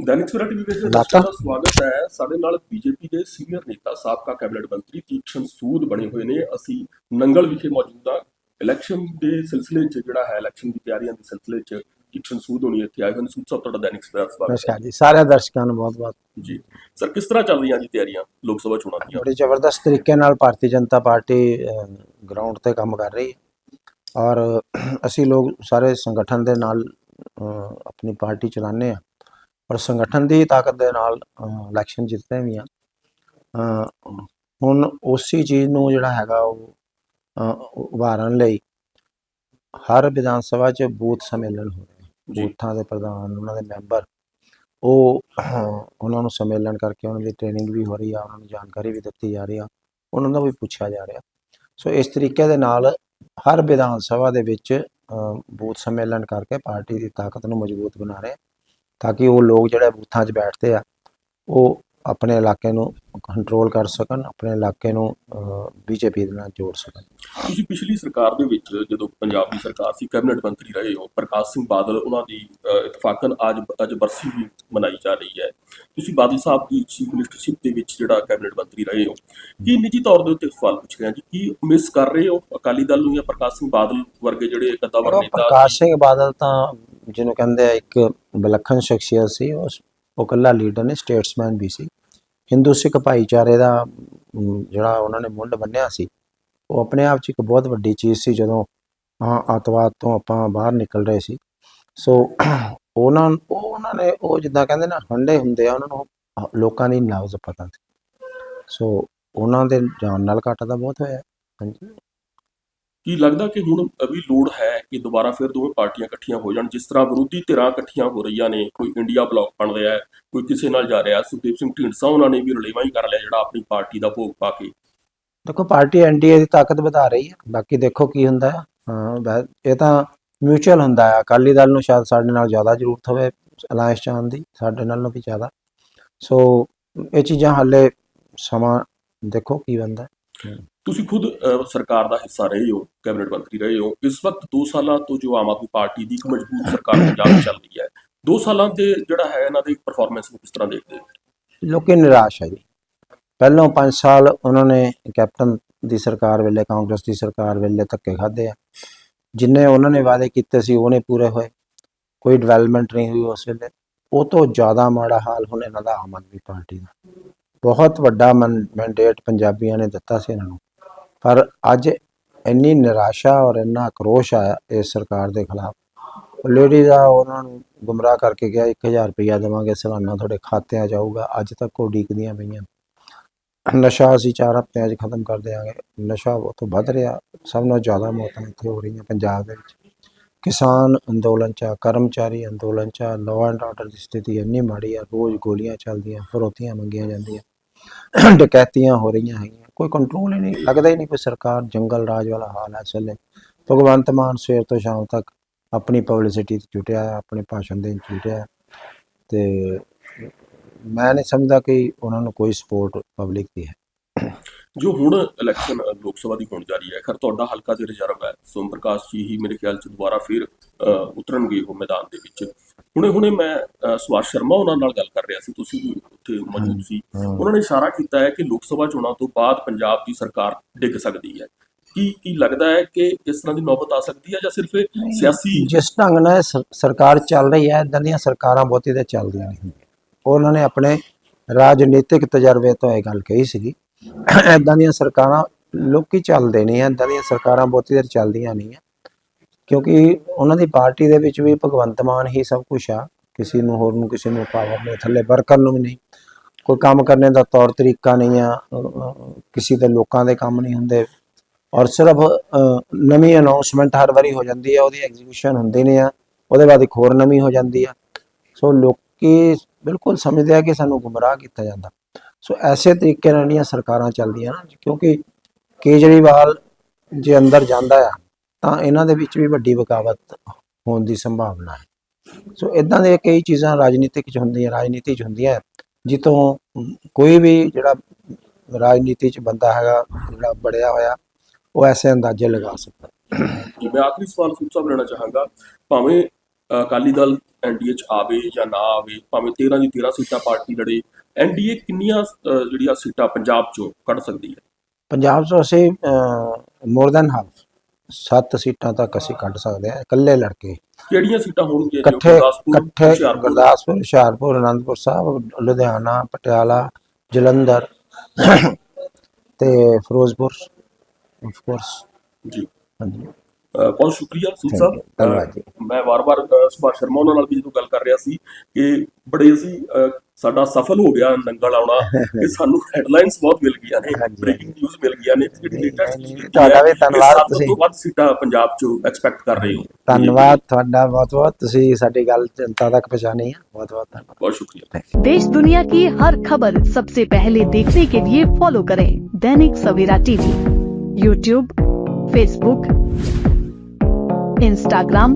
ਦੈਨਿਕ TV ਵਿੱਚ ਲਾਤਾ। ਦਰਸ਼ਕਾਂ ਦਾ ਸਵਾਗਤ ਹੈ। ਸਾਡੇ ਨਾਲ ਬੀਜੇਪੀ ਦੇ ਸੀਨੀਅਰ ਨੇਤਾ ਸਾਬਕਾ ਕੈਬਨਿਟ ਮੰਤਰੀ ਤੀਕਸ਼ਣ ਸੂਦ ਬਣੇ ਹੋਏ ਨੇ। ਅਸੀਂ ਨੰਗਲ ਵਿਖੇ ਮੌਜੂਦ ਹਾਂ। ਇਲੈਕਸ਼ਨ ਦੇ ਸਿਲਸਿਲੇ 'ਚ ਜਿਹੜਾ ਹੈ ਇਲੈਕਸ਼ਨ ਦੀ ਤਿਆਰੀਆਂ ਦੇ ਸਿਲਸਿਲੇ 'ਚ ਤੀਕਸ਼ਣ ਸੂਦ ਹੋਣੀ ਇੱਥੇ ਆਏ ਹੋਏ ਨੇ। ਸੂਦ ਸਾਹਿਬ ਤੁਹਾਡਾ ਦੈਨਿਕ ਸਵੇਰਾ ਸਵਾਗਤ ਨਮਸਕਾਰ ਜੀ। ਸਾਰੇ ਦਰਸ਼ਕਾਂ ਨੂੰ ਬਹੁਤ ਬਹੁਤ। ਹੈ ਜੀ। ਸਰ ਕਿਸ ਤਰ੍ਹਾਂ ਚੱਲ ਰਹੀਆਂ ਜੀ ਤਿਆਰੀਆਂ ਲੋਕ ਸਭਾ ਚੋਣਾਂ ਦੀਆਂ? ਬੜੀ ਜ਼ਬਰਦਸਤ ਤਰੀਕੇ ਨਾਲ ਭਾਰਤੀ ਜਨਤਾ ਪਾਰਟੀ ਗਰਾਊਂਡ ਤੇ ਕੰਮ ਕਰ ਰਹੀ ਹੈ। ਔਰ ਅਸੀਂ ਲੋਕ ਸਾਰੇ ਸੰਗਠਨ ਦੇ ਨਾਲ ਆਪਣੀ ਪਾਰਟੀ ਚਲਾਉਂਦੇ ਆ ਔਰ ਸੰਗਠਨ ਦੀ ਤਾਕਤ ਦੇ ਨਾਲ ਇਲੈਕਸ਼ਨ ਜਿੱਤਦੇ ਵੀ ਆ। ਹੁਣ ਉਸੇ ਚੀਜ਼ ਨੂੰ ਜਿਹੜਾ ਹੈਗਾ ਉਹ ਉਭਾਰਨ ਲਈ ਹਰ ਵਿਧਾਨ ਸਭਾ 'ਚ ਬੂਥ ਸੰਮੇਲਨ ਹੋ ਰਹੇ ਬੂਥਾਂ ਦੇ ਪ੍ਰਧਾਨ ਉਹਨਾਂ ਦੇ ਮੈਂਬਰ ਉਹ ਉਹਨਾਂ ਨੂੰ ਸੰਮੇਲਨ ਕਰਕੇ ਉਹਨਾਂ ਦੀ ਟ੍ਰੇਨਿੰਗ ਵੀ ਹੋ ਰਹੀ ਆ ਉਹਨਾਂ ਨੂੰ ਜਾਣਕਾਰੀ ਵੀ ਦਿੱਤੀ ਜਾ ਰਹੀ ਆ ਉਹਨਾਂ ਦਾ ਵੀ ਪੁੱਛਿਆ ਜਾ ਰਿਹਾ। ਸੋ ਇਸ ਤਰੀਕੇ ਦੇ ਨਾਲ ਹਰ ਵਿਧਾਨ ਸਭਾ ਦੇ ਵਿੱਚ ਬੂਥ ਸੰਮੇਲਨ ਕਰਕੇ ਪਾਰਟੀ ਦੀ ਤਾਕਤ ਨੂੰ ਮਜ਼ਬੂਤ ਬਣਾ ਰਹੇ ਤਾਂ ਕਿ ਉਹ ਲੋਕ ਜਿਹੜੇ ਬੂਥਾਂ 'ਚ ਬੈਠਦੇ ਆ ਉਹ ਆਪਣੇ ਇਲਾਕੇ ਨੂੰ ਕੰਟਰੋਲ ਕਰ ਸਕਣ ਆਪਣੇ ਇਲਾਕੇ ਨੂੰ ਬੀਜੇਪੀ ਦੇ ਨਾਲ ਜੋੜ ਸਕਣ। ਤੁਸੀਂ ਪਿਛਲੀ ਸਰਕਾਰ ਦੇ ਵਿੱਚ ਜਦੋਂ ਪੰਜਾਬ ਦੀ ਸਰਕਾਰ ਸੀ ਕੈਬਨਿਟ ਮੰਤਰੀ ਰਹੇ ਹੋ ਪ੍ਰਕਾਸ਼ ਸਿੰਘ ਬਾਦਲ ਉਹਨਾਂ ਦੀ ਇਤਫਾਕਨ ਅੱਜ ਅੱਜ ਬਰਸੀ ਵੀ ਮਨਾਈ ਜਾ ਰਹੀ ਹੈ। ਤੁਸੀਂ ਬਾਦਲ ਸਾਹਿਬ ਦੀ ਚੀਫ ਮਿਨਿਸਟਰਸ਼ਿਪ ਦੇ ਵਿੱਚ ਜਿਹੜਾ ਕੈਬਨਿਟ ਮੰਤਰੀ ਰਹੇ ਹੋ ਕੀ ਨਿੱਜੀ ਤੌਰ ਦੇ ਉੱਤੇ ਸਵਾਲ ਪੁੱਛ ਰਿਹਾ ਜੀ ਕੀ ਮਿਸ ਕਰ ਰਹੇ ਹੋ ਅਕਾਲੀ ਦਲ ਨੂੰ ਜਾਂ ਪ੍ਰਕਾਸ਼ ਸਿੰਘ ਬਾਦਲ ਵਰਗੇ ਜਿਹੜੇ ਕਦਾਵਰ ਨੇਤਾ ਪ੍ਰਕਾਸ਼ ਸਿੰਘ ਬਾਦਲ ਤਾਂ ਜਿਹਨੂੰ ਕਹਿੰਦੇ ਆ ਇੱਕ ਵਿਲੱਖਣ ਸ਼ਖਸੀਅਤ ਸੀ ਉਹ ਉਹ ਇਕੱਲਾ ਲੀਡਰ ਨੇ ਸਟੇਟਸਮੈਨ ਵੀ ਸੀ। ਹਿੰਦੂ ਸਿੱਖ ਭਾਈਚਾਰੇ ਦਾ ਜਿਹੜਾ ਉਹਨਾਂ ਨੇ ਮੁੱਢ ਬੰਨਿਆ ਸੀ ਉਹ ਆਪਣੇ ਆਪ 'ਚ ਇੱਕ ਬਹੁਤ ਵੱਡੀ ਚੀਜ਼ ਸੀ ਜਦੋਂ ਅਹ, ਅੱਤਵਾਦ ਤੋਂ ਆਪਾਂ ਬਾਹਰ ਨਿਕਲ ਰਹੇ ਸੀ। ਸੋ ਉਹਨਾਂ ਉਹਨਾਂ ਨੇ ਉਹ ਜਿੱਦਾਂ ਕਹਿੰਦੇ ਨਾ ਹੰਡੇ ਹੁੰਦੇ ਆ ਉਹਨਾਂ ਨੂੰ ਲੋਕਾਂ ਦੀ ਲਫ਼ਜ਼ ਪਤਾ ਸੀ। ਸੋ ਉਹਨਾਂ ਦੇ ਜਾਣ ਨਾਲ ਘਾਟਾ ਤਾਂ ਬਹੁਤ ਹੋਇਆ ਹਾਂਜੀ। ਕੀ ਲੱਗਦਾ ਕਿ ਹੁਣ ਅਭੀ ਲੋੜ ਹੈ ਕਿ ਦੁਬਾਰਾ ਫਿਰ ਦੋਵੇਂ ਪਾਰਟੀਆਂ ਇਕੱਠੀਆਂ ਹੋ ਜਾਣ? ਜਿਸ ਤਰ੍ਹਾਂ ਵਿਰੋਧੀ ਧਿਰਾਂ ਇਕੱਠੀਆਂ ਹੋ ਰਹੀਆਂ ਨੇ, ਕੋਈ ਇੰਡੀਆ ਬਲੌਕ ਬਣ ਰਿਹਾ ਹੈ, ਕੋਈ ਕਿਸੇ ਨਾਲ ਜਾ ਰਿਹਾ ਸੁਖਦੇਵ ਸਿੰਘ ਢੀਂਡਸਾ ਉਹਨਾਂ ਨੇ ਵੀ ਰਲੇਵਾਂ ਹੀ ਕਰ ਲਿਆ ਜਿਹੜਾ ਆਪਣੀ ਪਾਰਟੀ ਦਾ ਭੋਗ ਪਾ ਕੇ। ਦੇਖੋ, ਪਾਰਟੀ ਐਨਡੀਏ ਦੀ ਤਾਕਤ ਵਧਾ ਰਹੀ ਹੈ, ਬਾਕੀ ਦੇਖੋ ਕੀ ਹੁੰਦਾ ਹੈ। ਹਾਂ ਇਹ ਤਾਂ ਮਿਊਚੁਅਲ ਹੁੰਦਾ ਹੈ, ਅਕਾਲੀ ਦਲ ਨੂੰ ਸ਼ਾਇਦ ਸਾਡੇ ਨਾਲ ਜ਼ਿਆਦਾ ਜ਼ਰੂਰਤ ਹੋਵੇ ਅਲਾਇੰਸ ਚਾਹਣ ਦੀ, ਸਾਡੇ ਨਾਲੋਂ ਵੀ ਜ਼ਿਆਦਾ। ਸੋ ਇਹ ਚੀਜ਼ਾਂ ਹਾਲੇ ਸਮਾਂ ਦੇਖੋ ਕੀ ਬਣਦਾ ਤੁਸੀਂ ਖੁਦ ਸਰਕਾਰ ਦਾ ਹਿੱਸਾ ਰਹੇ ਹੋ, ਕੈਬਨਿਟ ਮੰਤਰੀ ਰਹੇ ਹੋ, ਇਸ ਵਕਤ 2 ਸਾਲਾਂ ਤੋਂ ਜੋ ਆਮ ਆਦਮੀ ਪਾਰਟੀ ਦੀ ਇੱਕ ਮਜ਼ਬੂਤ ਸਰਕਾਰ ਪੰਜਾਬ ਚੱਲ ਰਹੀ ਹੈ 2 ਸਾਲਾਂ ਦੇ ਜਿਹੜਾ ਹੈ ਇਹਨਾਂ ਦੀ ਪਰਫਾਰਮੈਂਸ ਨੂੰ ਕਿਸ ਤਰ੍ਹਾਂ ਦੇਖਦੇ ਹੋ? ਲੋਕੀ ਨਿਰਾਸ਼ ਹੈ ਜੀ। ਪਹਿਲੋਂ 5 ਸਾਲ ਉਹਨਾਂ ਨੇ ਕੈਪਟਨ ਦੀ ਸਰਕਾਰ ਵੇਲੇ, ਕਾਂਗਰਸ ਦੀ ਸਰਕਾਰ ਵੇਲੇ ਧੱਕੇ ਖਾਦੇ ਆ। ਜਿੰਨੇ ਉਹਨਾਂ ਨੇ ਵਾਅਦੇ ਕੀਤੇ ਸੀ ਉਹਨੇ ਪੂਰੇ ਹੋਏ। ਕੋਈ ਡਿਵੈਲਪਮੈਂਟ ਨਹੀਂ ਹੋਈ ਉਸ ਵੇਲੇ। ਉਹ ਤੋਂ ਜ਼ਿਆਦਾ ਮਾੜਾ ਹਾਲ ਹੁਣ ਇਹਨਾਂ ਦਾ ਆਮ ਆਦਮੀ ਪਾਰਟੀ ਦਾ। ਬਹੁਤ ਵੱਡਾ ਮੈਂਡੇਟ ਪੰਜਾਬੀਆਂ ਨੇ ਦਿੱਤਾ ਸੀ ਇਹਨਾਂ ਨੂੰ। ਪਰ ਅੱਜ ਇੰਨੀ ਨਿਰਾਸ਼ਾ ਔਰ ਇੰਨਾ ਆਕਰੋਸ਼ ਆਇਆ ਇਸ ਸਰਕਾਰ ਦੇ ਖਿਲਾਫ। ਲੇਡੀਜ਼ ਆ ਉਹਨਾਂ ਨੂੰ ਗੁੰਮਰਾਹ ਕਰਕੇ ਗਿਆ 1000 ਰੁਪਇਆ ਦੇਵਾਂਗੇ ਸਾਲਾਨਾ ਤੁਹਾਡੇ ਖਾਤਿਆਂ 'ਚ ਆਊਗਾ ਅੱਜ ਤੱਕ ਉਹ ਉਡੀਕਦੀਆਂ ਪਈਆਂ ਨਸ਼ਾ ਅਸੀਂ ਚਾਰ ਹਫ਼ਤਿਆਂ 'ਚ ਖਤਮ ਕਰ ਦਿਆਂਗੇ। ਨਸ਼ਾ ਉਹ ਤੋਂ ਵੱਧ ਰਿਹਾ ਸਭ ਨਾਲੋਂ ਜ਼ਿਆਦਾ ਮੌਤਾਂ ਇੱਥੇ ਹੋ ਰਹੀਆਂ ਪੰਜਾਬ ਦੇ ਵਿੱਚ। ਕਿਸਾਨ ਅੰਦੋਲਨ 'ਚ ਆ, ਕਰਮਚਾਰੀ ਅੰਦੋਲਨ 'ਚ ਲਾਅ ਐਂਡ ਆਰਡਰ ਦੀ ਸਥਿਤੀ ਇੰਨੀ ਮਾੜੀ ਆ ਰੋਜ਼ ਗੋਲੀਆਂ ਚੱਲਦੀਆਂ ਫਰੋਤੀਆਂ ਮੰਗੀਆਂ ਜਾਂਦੀਆਂ। ਡਕੈਤੀਆਂ ਹੋ ਰਹੀਆਂ ਹੈਗੀਆਂ। ਕੋਈ ਕੰਟਰੋਲ ਹੀ ਨਹੀਂ, ਲੱਗਦਾ ਹੀ ਨਹੀਂ ਕੋਈ ਸਰਕਾਰ ਜੰਗਲ ਰਾਜ ਵਾਲਾ ਹਾਲ ਹੈ ਇਸ ਵੇਲੇ। ਭਗਵੰਤ ਮਾਨ ਸਵੇਰ ਤੋਂ ਸ਼ਾਮ ਤੱਕ ਆਪਣੀ ਪਬਲਿਸਿਟੀ 'ਤੇ ਜੁਟਿਆ ਹੈ ਆਪਣੇ ਭਾਸ਼ਣ ਦੇਣ 'ਚ ਜੁਟਿਆ ਤੇ ਮੈਂ ਨਹੀਂ ਸਮਝਦਾ ਕਿ ਉਹਨਾਂ ਨੂੰ ਕੋਈ ਸਪੋਰਟ ਪਬਲਿਕ ਦੀ ਹੈ। ਜੋ ਹੁਣ ਇਲੈਕਸ਼ਨ ਲੋਕ ਸਭਾ ਦੀ ਹੋਣ ਜਾ ਰਹੀ ਹੈ ਖਰ ਤੁਹਾਡਾ ਹਲਕਾ ਦੇ ਰਿਜ਼ਰਵ ਹੈ। ਸੋਮ ਪ੍ਰਕਾਸ਼ ਜੀ ਹੀ ਮੇਰੇ ਖਿਆਲ ਚ ਦੁਬਾਰਾ ਫਿਰ ਉਤਰਨਗੇ ਉਹ ਮੈਦਾਨ ਦੇ ਵਿੱਚ। ਹੁਣੇ ਹੁਣੇ ਮੈਂ ਸੁਭਾਸ਼ ਸ਼ਰਮਾ ਉਹਨਾਂ ਨਾਲ ਗੱਲ ਕਰ ਰਿਹਾ ਸੀ ਤੁਸੀਂ ਵੀ ਉੱਥੇ ਮੌਜੂਦ ਸੀ। ਉਹਨਾਂ ਨੇ ਇਸ਼ਾਰਾ ਕੀਤਾ ਹੈ ਕਿ ਲੋਕ ਸਭਾ ਚੋਣਾਂ ਤੋਂ ਬਾਅਦ ਪੰਜਾਬ ਦੀ ਸਰਕਾਰ ਡਿੱਗ ਸਕਦੀ ਹੈ। ਕੀ ਕੀ ਲੱਗਦਾ ਹੈ ਕਿ ਇਸ ਤਰ੍ਹਾਂ ਦੀ ਨੌਬਤ ਆ ਸਕਦੀ ਹੈ ਜਾਂ ਸਿਰਫ ਸਿਆਸੀ ਜਿਸ ਢੰਗ ਨਾਲ ਸਰ- ਸਰਕਾਰ ਚੱਲ ਰਹੀ ਹੈ ਇਦਾਂ ਦੀਆਂ ਸਰਕਾਰਾਂ ਬਹੁਤੀ ਤੇ ਚੱਲਦੀਆਂ ਨਹੀਂ। ਉਹਨਾਂ ਨੇ ਆਪਣੇ ਰਾਜਨੀਤਿਕ ਤਜਰਬੇ ਤੋਂ ਇਹ ਗੱਲ ਕਹੀ ਸੀਗੀ ਇਦਾਂ ਦੀਆਂ ਸਰਕਾਰਾਂ ਲੋਕੀ ਚੱਲਦੇ ਨਹੀਂ ਇਦਾਂ ਦੀਆਂ ਸਰਕਾਰਾਂ ਬਹੁਤੀ ਦੇਰ ਚੱਲਦੀਆਂ ਨਹੀਂ ਆ। ਕਿਉਂਕਿ ਉਹਨਾਂ ਦੀ ਪਾਰਟੀ ਦੇ ਵਿੱਚ ਵੀ ਭਗਵੰਤ ਮਾਨ ਹੀ ਸਭ ਕੁਝ ਆ, ਕਿਸੇ ਨੂੰ ਹੋਰ ਨੂੰ ਕਿਸੇ ਨੂੰ ਪਾਵਰ ਨਹੀਂ, ਥੱਲੇ ਵਰਕਰ ਨੂੰ ਵੀ ਨਹੀਂ। ਕੋਈ ਕੰਮ ਕਰਨੇ ਦਾ ਤੌਰ ਤਰੀਕਾ ਨਹੀਂ ਆ ਕਿਸੇ ਦੇ ਲੋਕਾਂ ਦੇ ਕੰਮ ਨਹੀਂ ਹੁੰਦੇ। ਔਰ ਸਿਰਫ ਨਵੀਂ ਅਨਾਉਂਸਮੈਂਟ ਹਰ ਵਾਰੀ ਹੋ ਜਾਂਦੀ ਹੈ ਉਹਦੀ ਐਗਜ਼ੀਕਿਊਸ਼ਨ ਹੁੰਦੀ ਨਹੀਂ ਆ, ਉਹਦੇ ਬਾਅਦ ਇੱਕ ਹੋਰ ਨਵੀਂ ਹੋ ਜਾਂਦੀ ਆ। ਸੋ ਲੋਕੀ ਬਿਲਕੁਲ ਸਮਝਦੇ ਆ ਕਿ ਸਾਨੂੰ ਗੁੰਮਰਾਹ ਕੀਤਾ ਜਾਂਦਾ। ਸੋ ਐਸੇ ਤਰੀਕੇ ਨਾਲ ਜਿਹੜੀਆਂ ਸਰਕਾਰਾਂ ਚੱਲਦੀਆਂ ਨਾ, ਕਿਉਂਕਿ ਕੇਜਰੀਵਾਲ ਜੇ ਅੰਦਰ ਜਾਂਦਾ ਆ, ਤਾਂ ਇਹਨਾਂ ਦੇ ਵਿੱਚ ਵੀ ਵੱਡੀ ਬਗਾਵਤ ਹੋਣ ਦੀ ਸੰਭਾਵਨਾ ਹੈ। ਸੋ ਇਦਾਂ ਦੇ ਕਈ ਚੀਜ਼ਾਂ ਰਾਜਨੀਤਿਕ ਚ ਹੁੰਦੀਆਂ, ਰਾਜਨੀਤੀ ਚ ਹੁੰਦੀਆਂ ਜਿੱਥੋਂ ਕੋਈ ਵੀ ਜਿਹੜਾ ਰਾਜਨੀਤੀ ਚ ਬੰਦਾ ਹੈਗਾ, ਜਿਹੜਾ ਬੜਿਆ ਹੋਇਆ, ਉਹ ਐਸੇ ਅੰਦਾਜ਼ੇ ਲਗਾ ਸਕਦਾ। ਮੈਂ ਆਖਰੀ ਸਵਾਲ ਸੁਖ ਸਾਹਿਬ ਲੈਣਾ ਚਾਹਾਂਗਾ, ਭਾਵੇਂ ਅਕਾਲੀ ਦਲ ਐਨਡੀਏ ਚ ਆਵੇ ਜਾਂ ਨਾ ਆਵੇ ਭਾਵੇਂ 13 ਦੀ 13 ਸੀਟਾਂ ਪਾਰਟੀ ਲੜੇ ਐਨਡੀਏ ਕਿੰਨੀਆਂ ਜਿਹੜੀਆਂ ਸੀਟਾਂ ਪੰਜਾਬ ਚੋਂ ਕੱਢ ਸਕਦੀ ਹੈ ਪੰਜਾਬ 'ਚੋਂ ਅਸੀਂ ਮੋਰ ਦੈਨ ਹਾਫ ਸੱਤ ਸੀਟਾਂ ਤੱਕ ਅਸੀਂ ਕੱਢ ਸਕਦੇ ਹਾਂ ਇਕੱਲੇ ਲੜਕੇ ਕਿਹੜੀਆਂ ਸੀਟਾਂ ਹੋਣਗੀਆਂ ਇਕੱਠੇ ਗੁਰਦਾਸਪੁਰ, ਇਕੱਠੇ? ਗੁਰਦਾਸਪੁਰ ਹੁਸ਼ਿਆਰਪੁਰ ਅਨੰਦਪੁਰ ਸਾਹਿਬ ਲੁਧਿਆਣਾ ਪਟਿਆਲਾ ਜਲੰਧਰ ਤੇ ਫਿਰੋਜ਼ਪੁਰ ਆਫ ਕੋਰਸ ਜੀ ਹਾਂਜੀ ਬਹੁਤ ਸ਼ੁਕਰੀਆ Thank ਸਾਹਿਬ. ਧੰਨਵਾਦ ਜੀ। ਅ, ਮੈਂ ਵਾਰ-ਵਾਰ ਅ, ਸੁਭਾਸ਼ ਸ਼ਰਮਾ ਉਹਨਾਂ ਨਾਲ ਵੀ ਜਦੋਂ ਗੱਲ ਕਰ ਰਿਹਾ ਸੀ ਕਿ ਬੜੇ ਅਸੀਂ ਅ, ਸਾਡਾ ਸਫਲ ਹੋ ਗਿਆ ਨੰਗਲ ਆਉਣਾ ਕਿ ਸਾਨੂੰ ਹੈਡਲਾਈਨਸ ਬਹੁਤ ਮਿਲ ਗਈਆਂ ਨੇ ਹਾਂਜੀ, ਬ੍ਰੇਕਿੰਗ ਨਿਊਜ਼ ਮਿਲ ਗਈਆਂ ਨੇ ਜਿਹੜੀ ਨਹੀਂ, ਲੇਟੈਸਟ ਨਹੀਂ, ਨਹੀਂ, ਤੁਹਾਡਾ ਵੀ ਧੰਨਵਾਦ ਤੁਸੀਂ। ਤੋਂ ਵੱਧ ਸੀਟਾਂ ਪੰਜਾਬ ਚੋਂ ਐਕਸਪੈਕਟ ਕਰ ਰਹੇ ਹੋ ਧੰਨਵਾਦ ਤੁਹਾਡਾ ਬਹੁਤ ਬਹੁਤ ਤੁਸੀਂ ਸਾਡੀ ਗੱਲ ਜਨਤਾ ਤੱਕ ਪਹੁੰਚਾਣੀ ਹੈ ਬਹੁਤ ਬਹੁਤ ਧੰਨਵਾਦ ਬਹੁਤ ਸ਼ੁਕਰੀਆ देश दुनिया की हर खबर सबसे पहले देखने के लिए फॉलो करें Dainik Savera TV YouTube Facebook Instagram